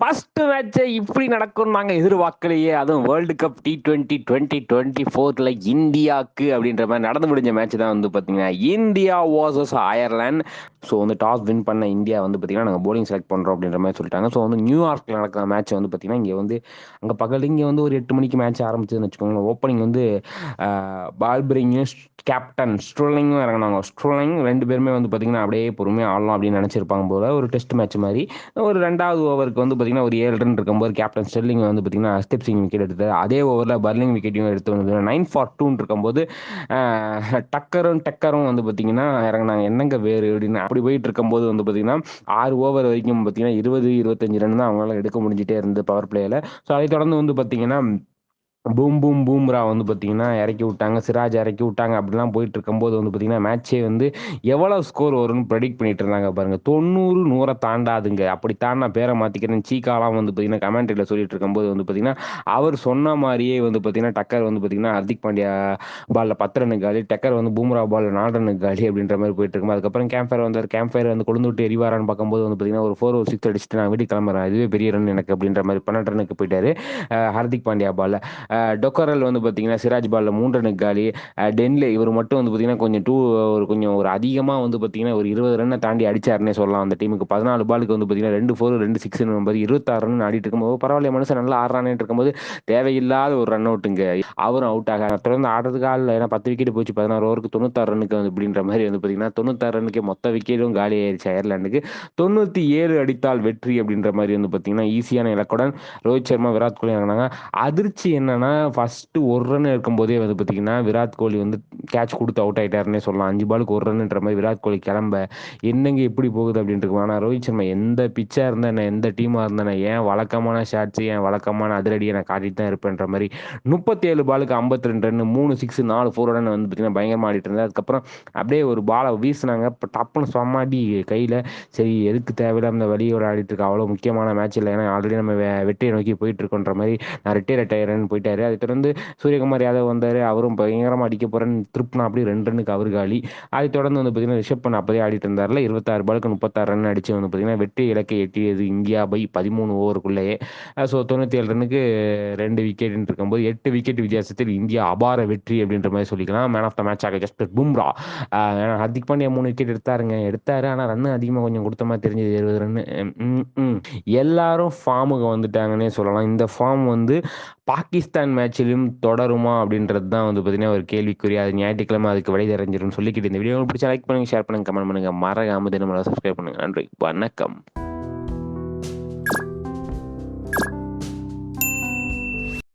First match இப்படி நடக்கும் நாங்க எதிர்பார்க்கலையே. அதுவும் world cup T twenty twenty twenty ஃபோர்ல இந்தியாவுக்கு அப்படின்ற மாதிரி நடந்து முடிஞ்ச மேட்ச் தான் வந்து பார்த்தீங்கன்னா இந்தியா வாசஸ் அயர்லாந்து ஸோ வந்து டாஸ் வின் பண்ண இந்தியா வந்து பார்த்தீங்கன்னா நாங்கள் போலிங் செலக்ட் பண்ணுறோம் அப்படின்ற மாதிரி சொல்லிட்டாங்க. ஸோ வந்து நியூயார்க்கில் நடக்கிற மேட்ச் வந்து பார்த்தீங்கன்னா இங்கே வந்து அங்கே பகல் இங்கே வந்து ஒரு எட்டு மணிக்கு மேட்ச் ஆரம்பிச்சதுன்னு வச்சுக்கோங்களேன். ஓப்பனிங் வந்து பால்பிரிங்கும் கேப்டன் ஸ்ட்ரோலிங்கும் இறங்கினாங்க. ஸ்ட்ரோலிங் ரெண்டு பேருமே வந்து பார்த்தீங்கன்னா அப்படியே பொறுமையாக ஆடலாம் அப்படின்னு நினச்சிருப்பாங்க போல. ஒரு டெஸ்ட் மேட்ச் மாதிரி. ஒரு ரெண்டாவது ஓவருக்கு வந்து பார்த்தீங்கன்னா ஒரு ஏழு ரன் இருக்கும்போது கேப்டன் ஸ்டெல்லிங் வந்து பார்த்தீங்கன்னா ஸ்டெப் சிங் விக்கெட் எடுத்தார் அதே ஓவரில் பர்லிங் விக்கெட்டையும் எடுத்து வந்து நைன் ஃபார் டூன்னு இருக்கும்போது டக்கரும் டக்கரும் வந்து பார்த்தீங்கன்னா இறங்கினாங்க. என்னங்க வேறு? அப்படின்னு அப்படி போயிட்டு இருக்கும்போது வந்து பார்த்தீங்கன்னா ஆறு ஓவர் வரைக்கும் பார்த்தீங்கன்னா இருபது இருபத்தஞ்சு ரன் தான் அவங்களால எடுக்க முடிஞ்சிட்டே இருந்தது பவர் பிளேயில் ஸோ அதை தொடர்ந்து வந்து பார்த்தீங்கன்னா பூம் பூம் பூம்ரா வந்து பார்த்தீங்கன்னா இறக்கி விட்டாங்க. சிராஜ் இறக்கி விட்டாங்க. அப்படிலாம் போயிட்டு இருக்கும்போது வந்து பார்த்தீங்கன்னா மேட்ச்சே வந்து எவ்வளோ ஸ்கோர் வரும்னு ப்ரெடிக்ட் பண்ணிட்டு இருந்தாங்க பாருங்க. தொண்ணூறு நூறை தாண்டாதுங்க. அப்படி தாண்டா பேரை மாற்றிக்கிறேன் சீக்காலாம் வந்து பார்த்தீங்கன்னா கமெண்ட்ரியில் சொல்லிட்டு இருக்கும்போது வந்து பார்த்தீங்கன்னா அவர் சொன்ன மாதிரியே வந்து பார்த்தீங்கன்னா டக்கர் வந்து பார்த்தீங்கன்னா ஹர்திக் பாண்டியா பாலில் பத்து ரனுக்கு காலி டக்கர் வந்து பூம்ரா பாலில் நாலு ரனுக்கு காலி அப்படின்ற மாதிரி போயிட்டு இருக்கும் அதுக்கப்புறம் கேம்ப் ஃபயர் வந்தார். கேம்ப் ஃபயர் வந்து கொழுந்து விட்டு எரிவாரான்னு பார்க்கும்போது வந்து பார்த்தீங்கன்னா ஒரு ஃபோர் ஒரு சிக்ஸ் அடிச்சுட்டு நான் வீட்டுக்கு கிளம்புறேன். இதுவே பெரிய ரன் எனக்கு அப்படின்ற மாதிரி பன்னெண்டு ரனுக்கு போயிட்டாரு ஹர்திக் பாண்டியா பாலில். டொக்கரல் வந்து பார்த்தீங்கன்னா சிராஜ் பாலில் மூன்று ரனுக்கு காலி டென்லே இவர் மட்டும் வந்து பார்த்தீங்கன்னா கொஞ்சம் டூ ஒரு கொஞ்சம் ஒரு அதிகமாக வந்து பார்த்தீங்கன்னா ஒரு இருபது ரன்னை தாண்டி அடிச்சாருன்னே சொல்லலாம். அந்த டீமுக்கு பதினாலு பாலுக்கு வந்து பார்த்தீங்கன்னா ரெண்டு ஃபோர் ரெண்டு சிக்ஸ் போது இருபத்தாறு ரன் ஆடிட்டு இருக்கும்போது பரவாயில்ல மனுஷன் நல்லா ஆடுறானே இருக்கும்போது தேவையில்லாத ஒரு ரன் அவுட்டுங்க அவரும் அவுட் ஆக தொடர்ந்து ஆடுறதுக்கு ஆள் ஏன்னா பத்து விக்கெட் போச்சு பதினாறு ஓவருக்கு தொண்ணூத்தாறு ரன்னுக்கு வந்து அப்படின்ற மாதிரி வந்து பார்த்தீங்கன்னா தொண்ணூத்தாறு ரனுக்கு மொத்த விக்கெட்டும் காலி ஆயிடுச்சு அயர்லாண்டுக்கு தொண்ணூற்றி ஏழு அடித்தால் வெற்றி அப்படின்ற மாதிரி வந்து பார்த்தீங்கன்னா ஈஸியான இலக்குடன் ரோஹித் சர்மா விராட் கோலி இறங்கினாங்க அதிர்ச்சி என்னன்னா ஃபர்ஸ்ட் ஒரு ரன் இருக்கும்போதே வந்து பார்த்தீங்கன்னா விராட் கோலி வந்து கேட்ச் கொடுத்து அவுட் ஆகிட்டாருன்னே சொல்லலாம். அஞ்சு பாலுக்கு ஒரு ரன்ன்ற மாதிரி விராட் கோலி கிளம்ப என்னங்க எப்படி போகுது அப்படின்ட்டு ஆனால் ரோஹித் சர்மா எந்த பிச்சாக இருந்தேன் எந்த டீமாக இருந்தேன் ஏன் வழக்கமான ஷாட்ஸு ஏன் வழக்கமான அதிரடியை நான் காட்டிட்டு தான் இருப்பேன்ற மாதிரி முப்பத்தேழு பாலுக்கு ஐம்பத்தி ரெண்டு ரன் மூணு சிக்ஸ் நாலு ஃபோர் ரன் வந்து பார்த்தீங்கன்னா பயங்கரமாக ஆடிட்டு இருந்தேன் அதுக்கப்புறம் அப்படியே ஒரு பாலை வீசினாங்க. இப்போ டப்புன்னு சொம்மாடி கையில் சரி எதுக்கு தேவையில்லாம இந்த வழியோட ஆடிட்டு இருக்கு அவ்வளோ முக்கியமான மேட்ச் இல்லை. ஏன்னா ஆல்ரெடி நம்ம வெற்றியை நோக்கி போயிட்டு இருக்கோன்ற மாதிரி நான் ரிட்டையர் ஆயிட்டேன் போயிட்டாரு. அதை தொடர்ந்து சூரியகுமார் யாதவ் வந்தார். அவரும் பயங்கரமாக அடிக்க போகிறேன்னு திருப்பினா அப்படி ரெண்டு ரன்னுக்கு அவர் காலி. அதை தொடர்ந்து வந்து பார்த்தீங்கன்னா ரிஷப் பண்ண அப்போதே ஆடிட்டு இருந்தார்ல இருபத்தாறு பாலுக்கு முப்பத்தாறு ரன் அடிச்சு வந்து பார்த்தீங்கன்னா வெற்றி இலக்கை எட்டியது இந்தியா பை பதிமூணு ஓவருக்குள்ளேயே. ஸோ தொண்ணூற்றி ஏழு ரன்னுக்கு ரெண்டு விக்கெட்னு இருக்கும்போது எட்டு விக்கெட் வித்தியாசத்தில் இந்தியா அபார வெற்றி அப்படின்ற மாதிரி சொல்லிக்கலாம். மேன் ஆஃப் த மேட்ச் ஆக ஜஸ்ட் பும்ரா. ஹர்திக் பாண்டியா மூணு விக்கெட் எடுத்தாருங்க. எடுத்தாரு ஆனால் ரன் அதிகமாக கொஞ்சம் கொடுத்த மாதிரி தெரிஞ்சது இருபது ரன் எல்லாரும் ஃபார்முக்கு வந்துட்டாங்கன்னே சொல்லலாம். இந்த ஃபார்ம் வந்து பாகிஸ்தான் மேட்சிலும் தொடருமா அப்படின்றது தான் வந்து பார்த்தீங்கன்னா ஒரு கேள்விக்குறி. அது ஞாயிற்றுக்கிழமை அதுக்கு விடை தெரிஞ்சிடும் சொல்லிக்கிட்டு இந்த வீடியோ. பிடிச்சா லைக் பண்ணுங்க ஷேர் பண்ணுங்க கமெண்ட் பண்ணுங்க. மறக்காம தினமுறை சப்ஸ்கிரைப் பண்ணுங்க. நன்றி வணக்கம்.